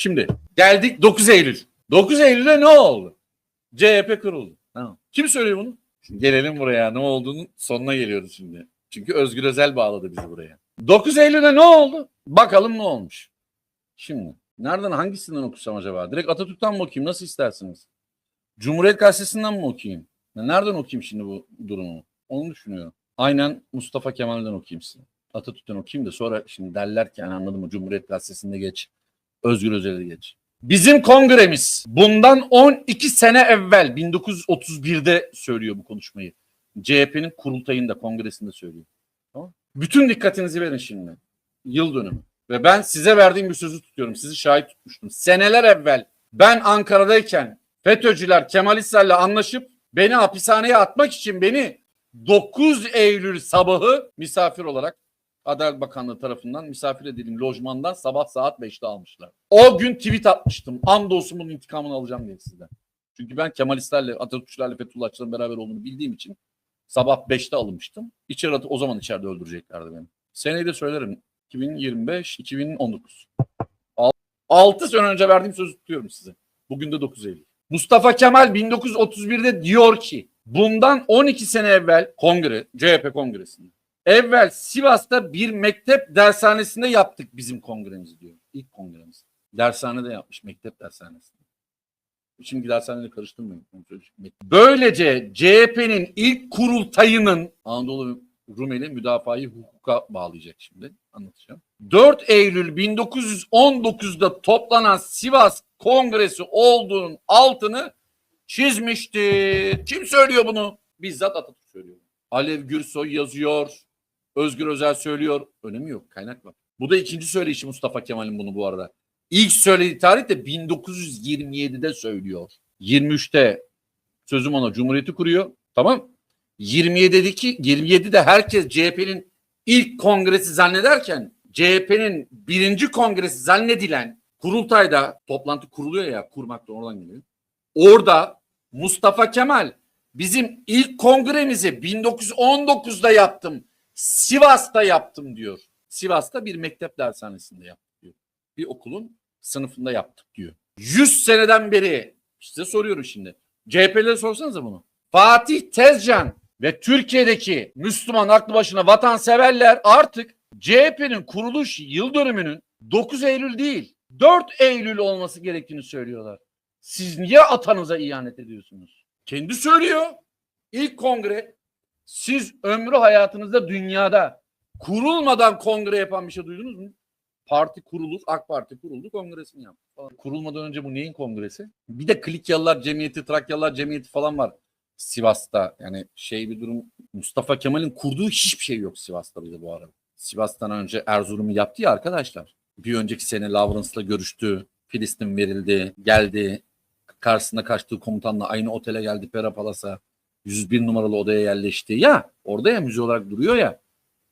Şimdi geldik 9 Eylül. 9 Eylül'de ne oldu? CHP kuruldu. Tamam. Kim söylüyor bunu? Şimdi gelelim buraya. Ne olduğunun sonuna geliyoruz şimdi. Çünkü Özgür Özel bağladı bizi buraya. 9 Eylül'de ne oldu? Bakalım ne olmuş. Şimdi nereden hangisinden okusam acaba? Direkt Atatürk'ten mi okuyayım? Nasıl istersiniz? Cumhuriyet Gazetesi'nden mi okuyayım? Ya Nereden okuyayım şimdi bu durumu? Onu düşünüyorum. Aynen Mustafa Kemal'den okuyayım size. Atatürk'ten okuyayım da sonra şimdi derler ki yani anladın mı Cumhuriyet Gazetesi'nde geç. Özgür Özel'e geç. Bizim kongremiz bundan 12 sene evvel 1931'de söylüyor bu konuşmayı. CHP'nin kurultayında kongresinde söylüyor. Bütün dikkatinizi verin şimdi. Yıl dönümü. Ve ben size verdiğim bir sözü tutuyorum. Sizi şahit tutmuştum. Seneler evvel ben Ankara'dayken FETÖ'cüler Kemalistlerle anlaşıp beni hapishaneye atmak için beni 9 Eylül sabahı misafir olarak Adalet Bakanlığı tarafından misafir edildiğim lojmandan sabah saat 5'te almışlar. O gün tweet atmıştım. Andolsun bunun intikamını alacağım diye sizden. Çünkü ben Kemalistlerle, Atatürkçülerle, Fethullahçıların beraber olduğunu bildiğim için sabah 5'te alınmıştım. İçeri at- o zaman içeride öldüreceklerdi beni. Seneyi de söylerim. 2025, 2019. 6 sene önce verdiğim sözü tutuyorum size. Bugün de 9 Eylül. Mustafa Kemal 1931'de diyor ki bundan 12 sene evvel kongre, CHP kongresinde. Evvel Sivas'ta bir mektep dershanesinde yaptık bizim kongremizi diyor. İlk kongremiz. Dershanede yapmış mektep dershanesinde. Şimdi dershaneyle karıştırmayın. Böylece CHP'nin ilk kurultayının Anadolu Rumeli müdafayı hukuka bağlayacak şimdi. Anlatacağım. 4 Eylül 1919'da toplanan Sivas Kongresi olduğunun altını çizmişti. Kim söylüyor bunu? Bizzat Atatürk söylüyor. Alev Gürsoy yazıyor. Özgür Özel söylüyor. Önemi yok. Kaynak var. Bu da ikinci söyleyişi Mustafa Kemal'in bunu bu arada. İlk söylediği tarih de 1927'de söylüyor. 23'te sözüm ona Cumhuriyeti kuruyor. Tamam. 27'deki 27'de herkes CHP'nin ilk kongresi zannederken CHP'nin birinci kongresi zannedilen kurultayda toplantı kuruluyor ya kurmak da oradan geliyor. Orada Mustafa Kemal bizim ilk kongremizi 1919'da yaptım. Sivas'ta yaptım diyor. Sivas'ta bir mektep dershanesinde yaptık diyor. Bir okulun sınıfında yaptık diyor. 100 seneden beri size soruyorum şimdi. CHP'lere sorsanıza bunu. Fatih Tezcan ve Türkiye'deki Müslüman aklı başına vatanseverler artık CHP'nin kuruluş yıl dönümünün 9 Eylül değil 4 Eylül olması gerektiğini söylüyorlar. Siz niye atanıza ihanet ediyorsunuz? Kendi söylüyor. İlk kongre siz ömrü hayatınızda dünyada kurulmadan kongre yapan bir şey duydunuz mu? Parti kurulur, AK Parti kuruldu, kongresini yaptı. falan. Kurulmadan önce bu neyin kongresi? Bir de Klikyalılar Cemiyeti, Trakyalılar Cemiyeti falan var Sivas'ta. Yani şey bir durum Mustafa Kemal'in kurduğu hiçbir şey yok Sivas'ta bir de bu arada. Sivas'tan önce Erzurum'u yaptı ya arkadaşlar. Bir önceki sene Lawrence'la görüştü. Filistin verildi, geldi. Karşısında kaçtığı komutanla aynı otele geldi Pera Palas'a. 101 numaralı odaya yerleşti. Ya orada ya müze olarak duruyor ya.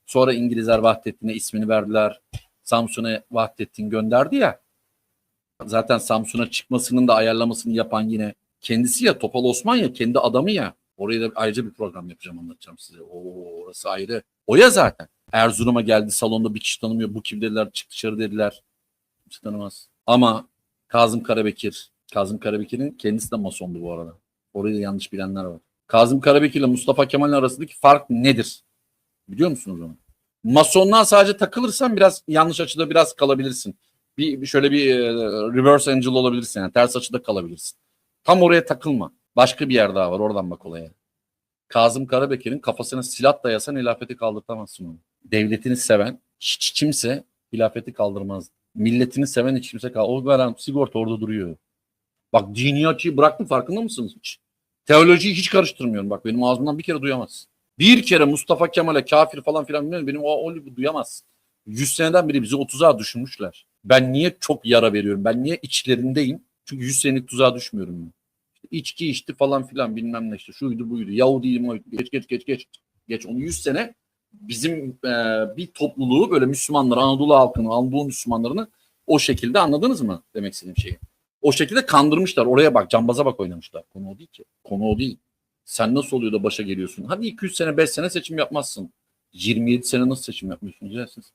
Sonra İngilizler Vahdettin'e ismini verdiler. Samsun'a Vahdettin gönderdi ya. Zaten Samsun'a çıkmasının da ayarlamasını yapan yine kendisi ya Topal Osman ya kendi adamı ya. Oraya da ayrıca bir program yapacağım anlatacağım size. Oo, orası ayrı. O ya zaten. Erzurum'a geldi salonda bir kişi tanımıyor. Bu kim dediler çık dışarı dediler. Kimse tanımaz. Ama Kazım Karabekir. Kazım Karabekir'in kendisi de masondu bu arada. Orayı da yanlış bilenler var. Kazım Karabekir ile Mustafa Kemal'in arasındaki fark nedir? Biliyor musunuz onu? Masonluğa sadece takılırsan biraz yanlış açıda biraz kalabilirsin. Bir şöyle bir e, reverse angel olabilirsin yani ters açıda kalabilirsin. Tam oraya takılma. Başka bir yer daha var oradan bak olaya. Kazım Karabekir'in kafasına silah dayasan hilafeti kaldırtamazsın onu. Devletini seven hiç kimse hilafeti kaldırmaz. Milletini seven hiç kimse kaldırmaz. O veren sigorta orada duruyor. Bak dini açıyı bıraktım farkında mısınız hiç? Teolojiyi hiç karıştırmıyorum. Bak benim ağzımdan bir kere duyamazsın. Bir kere Mustafa Kemal'e kafir falan filan bilmiyorum. Benim o, o duyamaz. 100 seneden beri bizi 30'a düşünmüşler. Ben niye çok yara veriyorum? Ben niye içlerindeyim? Çünkü 100 senelik tuzağa düşmüyorum. Ben. İşte içki içti falan filan bilmem ne işte şuydu buydu. Yahudiydim oydu. Geç geç geç geç. Geç onu 100 sene bizim e, bir topluluğu böyle Müslümanlar Anadolu halkını Anadolu Müslümanlarını o şekilde anladınız mı demek istediğim şeyi? O şekilde kandırmışlar. Oraya bak cambaza bak oynamışlar. Konu o değil ki. Konu o değil. Sen nasıl oluyor da başa geliyorsun? Hadi 200 sene 5 sene seçim yapmazsın. 27 sene nasıl seçim yapmıyorsun? Güzelsiniz.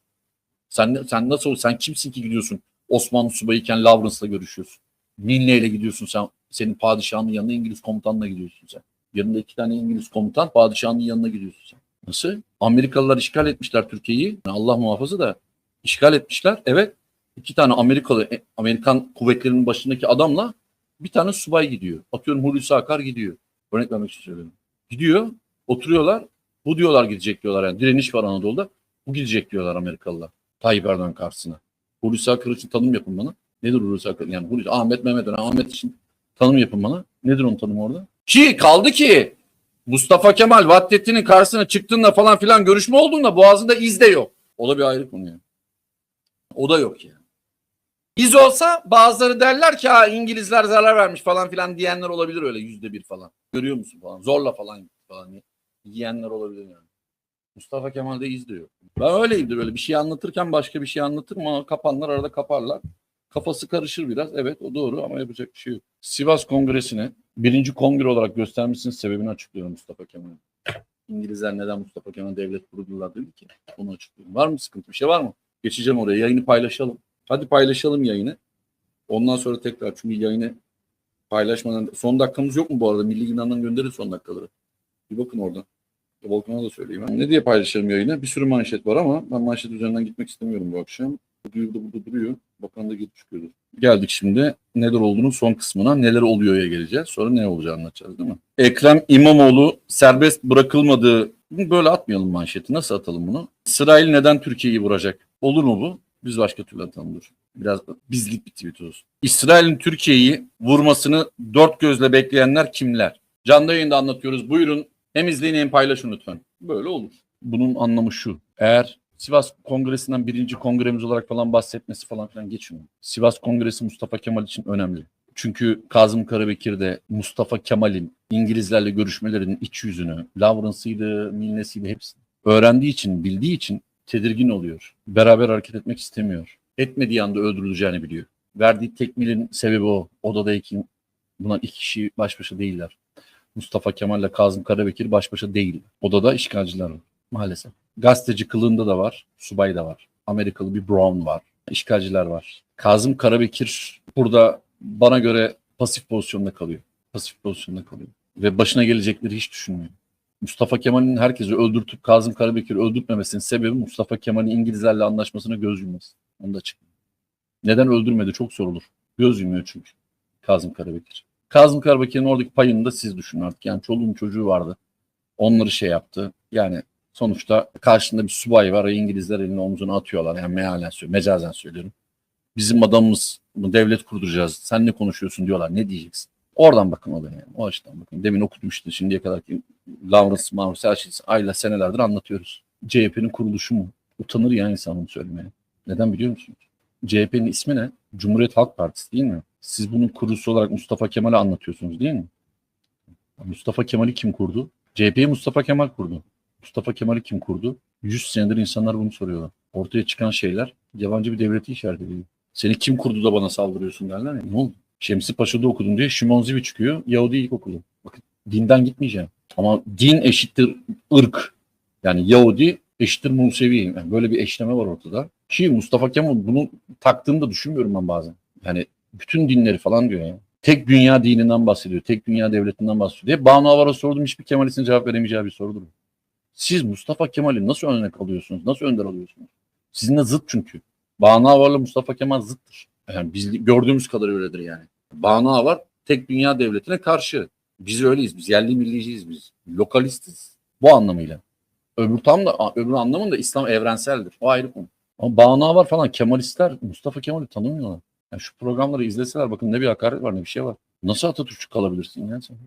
Sen, sen nasıl sen kimsin ki gidiyorsun? Osmanlı subayıyken Lawrence'la görüşüyorsun. Milne ile gidiyorsun sen. Senin padişahının yanına İngiliz komutanla gidiyorsun sen. Yanında iki tane İngiliz komutan padişahının yanına gidiyorsun sen. Nasıl? Amerikalılar işgal etmişler Türkiye'yi. Allah muhafaza da işgal etmişler. Evet. İki tane Amerikalı, e, Amerikan kuvvetlerinin başındaki adamla bir tane subay gidiyor. Atıyorum Hulusi Akar gidiyor. Örnek vermek için söylüyorum. Gidiyor, oturuyorlar. Bu diyorlar gidecek diyorlar yani. Direniş var Anadolu'da. Bu gidecek diyorlar Amerikalılar. Tayyip Erdoğan karşısına. Hulusi Akar için tanım yapın bana. Nedir Hulusi Akar? Yani Hulusi, Ahmet Mehmet yani Ahmet için tanım yapın bana. Nedir onun tanımı orada? Ki kaldı ki Mustafa Kemal Vahdettin'in karşısına çıktığında falan filan görüşme olduğunda boğazında iz de yok. O da bir ayrı konu yani. O da yok yani. İz olsa bazıları derler ki ha İngilizler zarar vermiş falan filan diyenler olabilir öyle yüzde bir falan. Görüyor musun falan. Zorla falan falan yiyenler olabilir yani. Mustafa Kemal'de iz de yok. Ben öyleyimdir öyle bir şey anlatırken başka bir şey anlatırım ama kapanlar arada kaparlar. Kafası karışır biraz. Evet o doğru ama yapacak bir şey yok. Sivas Kongresi'ne birinci kongre olarak göstermesinin sebebini açıklıyorum Mustafa Kemal'in. İngilizler neden Mustafa Kemal devlet kurdular dedi ki. Onu açıklıyorum. Var mı sıkıntı bir şey var mı? Geçeceğim oraya. Yayını paylaşalım. Hadi paylaşalım yayını. Ondan sonra tekrar çünkü yayını paylaşmadan son dakikamız yok mu bu arada? Milli Gündem'den gönderin son dakikaları. Bir bakın oradan. Volkan'a da söyleyeyim. Ne diye paylaşalım yayını? Bir sürü manşet var ama ben manşet üzerinden gitmek istemiyorum bu akşam. Da burada duruyor. Bakan da gidip çıkıyordu. Geldik şimdi neler olduğunun son kısmına. Neler oluyor'ya geleceğiz. Sonra ne olacağını anlatacağız değil mi? Ekrem İmamoğlu serbest bırakılmadığı böyle atmayalım manşeti. Nasıl atalım bunu? İsrail neden Türkiye'yi vuracak? Olur mu bu? Biz başka türlü atalım. Biraz bizlik bir tweet olsun. İsrail'in Türkiye'yi vurmasını dört gözle bekleyenler kimler? Canlı yayında anlatıyoruz. Buyurun hem izleyin hem paylaşın lütfen. Böyle olur. Bunun anlamı şu. Eğer Sivas Kongresi'nden birinci kongremiz olarak falan bahsetmesi falan filan geçmiyor. Sivas Kongresi Mustafa Kemal için önemli. Çünkü Kazım Karabekir de Mustafa Kemal'in İngilizlerle görüşmelerinin iç yüzünü, Lawrence'ıydı, Milne'siydi hepsini öğrendiği için, bildiği için tedirgin oluyor. Beraber hareket etmek istemiyor. Etmediği anda öldürüleceğini biliyor. Verdiği tekmilin sebebi o. Odadayken bunlar iki kişi baş başa değiller. Mustafa Kemal ile Kazım Karabekir baş başa değil. Odada işgalciler var maalesef. Gazeteci kılığında da var, subay da var. Amerikalı bir Brown var. İşgalciler var. Kazım Karabekir burada bana göre pasif pozisyonda kalıyor. Pasif pozisyonda kalıyor. Ve başına gelecekleri hiç düşünmüyor. Mustafa Kemal'in herkesi öldürtüp Kazım Karabekir'i öldürtmemesinin sebebi Mustafa Kemal'in İngilizlerle anlaşmasına göz yumması. Onu da açıklayayım. Neden öldürmedi çok sorulur. Göz yumuyor çünkü Kazım Karabekir. Kazım Karabekir'in oradaki payını da siz düşünün artık. Yani çoluğun çocuğu vardı. Onları şey yaptı. Yani sonuçta karşında bir subay var. İngilizler elini omzuna atıyorlar. Yani mealen söylüyorum. Mecazen söylüyorum. Bizim adamımız bu devlet kurduracağız. Sen ne konuşuyorsun diyorlar. Ne diyeceksin? Oradan bakın olaya yani. O açıdan bakın. Demin okudum işte şimdiye kadar ki Lawrence, her şeyi ayla senelerdir anlatıyoruz. CHP'nin kuruluşu mu? Utanır ya insan bunu söylemeye. Neden biliyor musunuz? CHP'nin ismi ne? Cumhuriyet Halk Partisi değil mi? Siz bunun kurucusu olarak Mustafa Kemal'i anlatıyorsunuz değil mi? Mustafa Kemal'i kim kurdu? CHP'yi Mustafa Kemal kurdu. Mustafa Kemal'i kim kurdu? 100 senedir insanlar bunu soruyorlar. Ortaya çıkan şeyler yabancı bir devleti işaret ediyor. Seni kim kurdu da bana saldırıyorsun derler ya. Ne oldu? Şemsi Paşa'da okudum diye Şimon Zivi çıkıyor. Yahudi ilkokulu. Bakın dinden gitmeyeceğim. Ama din eşittir ırk. Yani Yahudi eşittir Musevi. Yani böyle bir eşleme var ortada. Ki Mustafa Kemal bunu taktığını da düşünmüyorum ben bazen. Yani bütün dinleri falan diyor ya. Tek dünya dininden bahsediyor. Tek dünya devletinden bahsediyor. Hep Banu Avar'a sordum hiçbir Kemalist'in cevap veremeyeceği bir sorudur. Siz Mustafa Kemal'i nasıl örnek alıyorsunuz? Nasıl önder alıyorsunuz? Sizinle zıt çünkü. Banu Avar'la Mustafa Kemal zıttır. Yani biz gördüğümüz kadar öyledir yani. Banu Avar tek dünya devletine karşı. Biz öyleyiz. Biz yerli milliciyiz biz. Lokalistiz. Bu anlamıyla. Öbür tam da öbür anlamında İslam evrenseldir. O ayrı konu. Ama Banu Avar falan Kemalistler Mustafa Kemal'i tanımıyorlar. Yani şu programları izleseler bakın ne bir hakaret var ne bir şey var. Nasıl Atatürkçü kalabilirsin ya sen?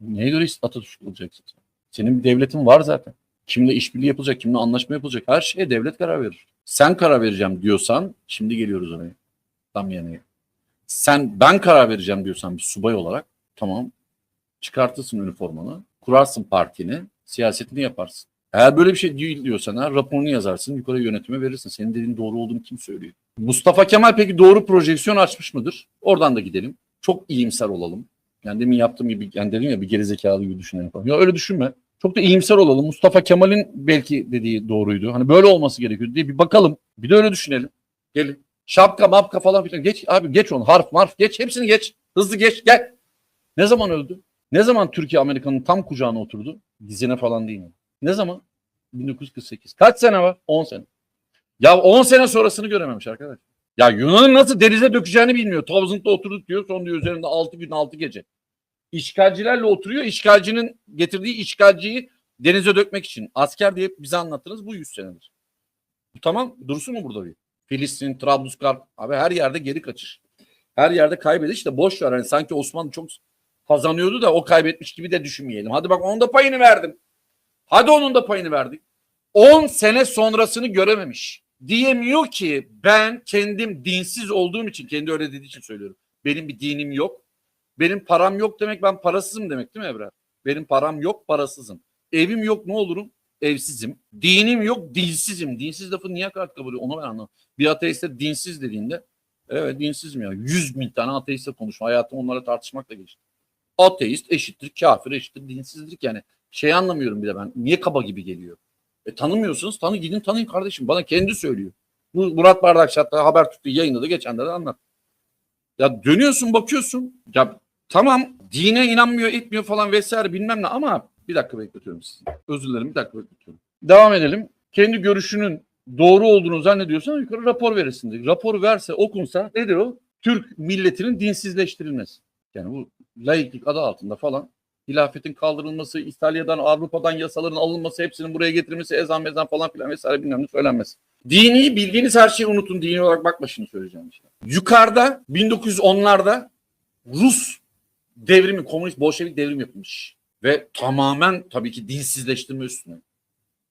Neye göre Atatürkçü olacaksın sen? Senin bir devletin var zaten. Kimle işbirliği yapılacak, kimle anlaşma yapılacak. Her şeye devlet karar verir. Sen karar vereceğim diyorsan, şimdi geliyoruz oraya. Tam yani. Sen ben karar vereceğim diyorsan bir subay olarak tamam çıkartırsın üniformanı, kurarsın partini, siyasetini yaparsın. Eğer böyle bir şey değil diyorsan ha, raporunu yazarsın, yukarı yönetime verirsin. Senin dediğin doğru olduğunu kim söylüyor? Mustafa Kemal peki doğru projeksiyon açmış mıdır? Oradan da gidelim. Çok iyimser olalım. Yani demin yaptığım gibi, yani dedim ya bir gerizekalı gibi düşünelim falan. Ya öyle düşünme. Çok da iyimser olalım. Mustafa Kemal'in belki dediği doğruydu. Hani böyle olması gerekiyordu diye bir bakalım. Bir de öyle düşünelim. Gelin. Şapka mapka falan filan. Geç abi geç onu. Harf marf geç. Hepsini geç. Hızlı geç. Gel. Ne zaman öldü? Ne zaman Türkiye Amerika'nın tam kucağına oturdu? Dizine falan değil. Ne zaman? 1948. Kaç sene var? 10 sene. Ya 10 sene sonrasını görememiş arkadaş. Ya Yunan'ın nasıl denize dökeceğini bilmiyor. Tavzınt'ta oturduk diyor. Son diyor üzerinde 6 gün 6 gece. İşgalcilerle oturuyor. İşgalcinin getirdiği işgalciyi denize dökmek için. Asker diye bize anlattınız. Bu 100 senedir. Tamam. Dursun mu burada bir? Filistin, Trablusgar. Abi her yerde geri kaçış. Her yerde kaybediş de boş ver. Hani sanki Osmanlı çok kazanıyordu da o kaybetmiş gibi de düşünmeyelim. Hadi bak onun da payını verdim. Hadi onun da payını verdik. 10 sene sonrasını görememiş. Diyemiyor ki ben kendim dinsiz olduğum için kendi öyle dediği için söylüyorum. Benim bir dinim yok. Benim param yok demek ben parasızım demek değil mi Ebrar? Benim param yok parasızım. Evim yok ne olurum? Evsizim. Dinim yok dinsizim. Dinsiz lafı niye kart kabul ediyor? Onu ben anlamadım. Bir ateiste dinsiz dediğinde evet dinsizim ya. Yüz bin tane ateiste konuşma. Hayatım onlara tartışmakla geçti. Ateist eşittir kafir eşittir dinsizlik yani. Şey anlamıyorum bir de ben. Niye kaba gibi geliyor? E tanımıyorsunuz tanı gidin tanıyın kardeşim. Bana kendi söylüyor. Bu Murat Bardakçı hatta haber tuttu yayınladı geçen de anlat. Ya dönüyorsun bakıyorsun. Ya tamam dine inanmıyor etmiyor falan vesaire bilmem ne ama bir dakika bekletiyorum sizi. Özür dilerim bir dakika bekletiyorum. Devam edelim. Kendi görüşünün doğru olduğunu zannediyorsan yukarı rapor verirsin. diyor. Rapor verse okunsa nedir o? Türk milletinin dinsizleştirilmesi. Yani bu laiklik adı altında falan hilafetin kaldırılması, İtalya'dan, Avrupa'dan yasaların alınması, hepsinin buraya getirilmesi, ezan mezan falan filan vesaire bilmem ne söylenmesi. Dini bildiğiniz her şeyi unutun. Dini olarak bakma şimdi söyleyeceğim işte. Yukarıda 1910'larda Rus devrimi, komünist Bolşevik devrim yapılmış. Ve tamamen tabii ki dinsizleştirme üstüne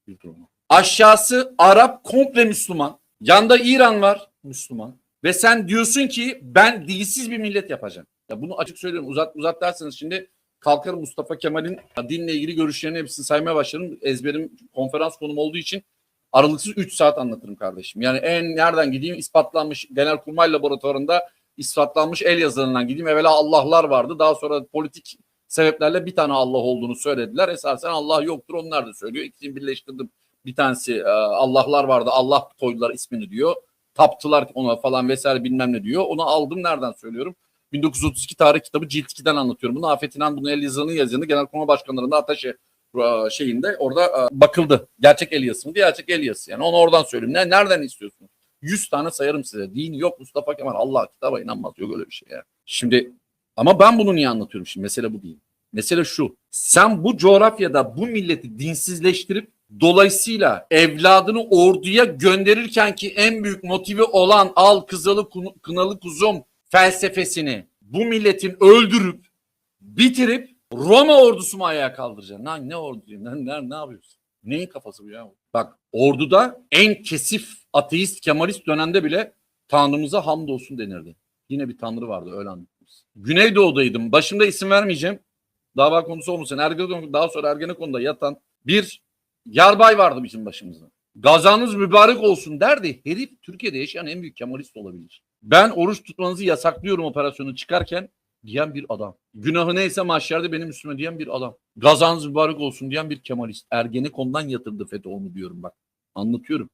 bir durum. Aşağısı Arap komple Müslüman. Yanda İran var Müslüman. Ve sen diyorsun ki ben dinsiz bir millet yapacağım. Ya bunu açık söylüyorum. Uzat uzat derseniz şimdi kalkarım Mustafa Kemal'in dinle ilgili görüşlerini hepsini saymaya başlarım. Ezberim konferans konum olduğu için aralıksız 3 saat anlatırım kardeşim. Yani en nereden gideyim ispatlanmış Genelkurmay Laboratuvarında ispatlanmış el yazılarından gideyim. Evvela Allah'lar vardı. Daha sonra politik sebeplerle bir tane Allah olduğunu söylediler. Esasen Allah yoktur onlar da söylüyor. İkisini birleştirdim. Bir tanesi e, Allah'lar vardı. Allah koydular ismini diyor. Taptılar ona falan vesaire bilmem ne diyor. Onu aldım nereden söylüyorum? 1932 tarih kitabı cilt 2'den anlatıyorum. Bunu Afet İnan bunu el yazını Genelkurmay Başkanlarında Ataşe e, şeyinde orada e, bakıldı. Gerçek el yazısı mı? Gerçek el yazısı. Yani onu oradan söyleyeyim. Ne, nereden istiyorsunuz? 100 tane sayarım size. Din yok Mustafa Kemal. Allah kitaba inanmaz. Yok öyle bir şey ya. Şimdi ama ben bunu niye anlatıyorum şimdi? Mesele bu değil. Mesele şu. Sen bu coğrafyada bu milleti dinsizleştirip dolayısıyla evladını orduya gönderirken ki en büyük motivi olan al kızalı kınalı kuzum felsefesini bu milletin öldürüp bitirip Roma ordusu mu ayağa kaldıracaksın? Lan ne ordu? Ne, ne, ne yapıyorsun? Neyin kafası bu ya? Bak orduda en kesif ateist Kemalist dönemde bile Tanrımıza hamdolsun denirdi. Yine bir tanrı vardı öyle anlatırız. Güneydoğu'daydım. Başımda isim vermeyeceğim. Dava konusu olmasın. Ergenekon, daha sonra Ergenekon'da yatan bir yarbay vardı bizim başımızda. Gazanız mübarek olsun derdi. Herif Türkiye'de yaşayan en büyük Kemalist olabilir. Ben oruç tutmanızı yasaklıyorum operasyonu çıkarken diyen bir adam. Günahı neyse mahşerde benim üstüme diyen bir adam. Gazanız mübarek olsun diyen bir Kemalist. Ergenekon'dan yatırdı FETÖ onu diyorum bak. Anlatıyorum.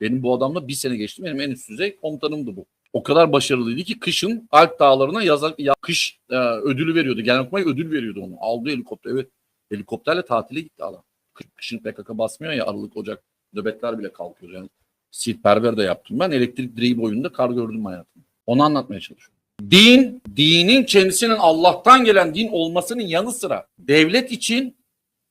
Benim bu adamla bir sene geçti. Benim en üst düzey komutanımdı bu. O kadar başarılıydı ki kışın Alp dağlarına yaza, ya, kış e, ödülü veriyordu. Genelkurmay ödül veriyordu onu. Aldı helikopter. Evet. Helikopterle tatile gitti adam. Kış- Kışın PKK basmıyor ya Aralık Ocak nöbetler bile kalkıyor. Yani silperver de yaptım. Ben elektrik direği boyunda kar gördüm hayatımda. Onu anlatmaya çalışıyorum. Din, dinin kendisinin Allah'tan gelen din olmasının yanı sıra devlet için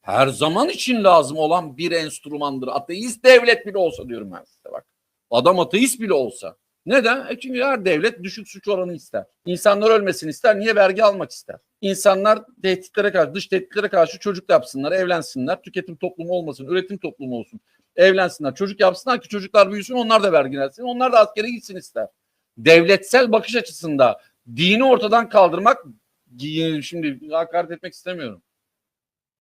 her zaman için lazım olan bir enstrümandır. Ateist devlet bile olsa diyorum ben size bak. Adam ateist bile olsa. Neden? E çünkü her devlet düşük suç oranı ister. İnsanlar ölmesin ister. Niye vergi almak ister? İnsanlar tehditlere karşı, dış tehditlere karşı çocuk yapsınlar, evlensinler. Tüketim toplumu olmasın, üretim toplumu olsun. Evlensinler, çocuk yapsınlar ki çocuklar büyüsün, onlar da vergilensin. Onlar da askere gitsin ister. Devletsel bakış açısında dini ortadan kaldırmak, şimdi hakaret etmek istemiyorum.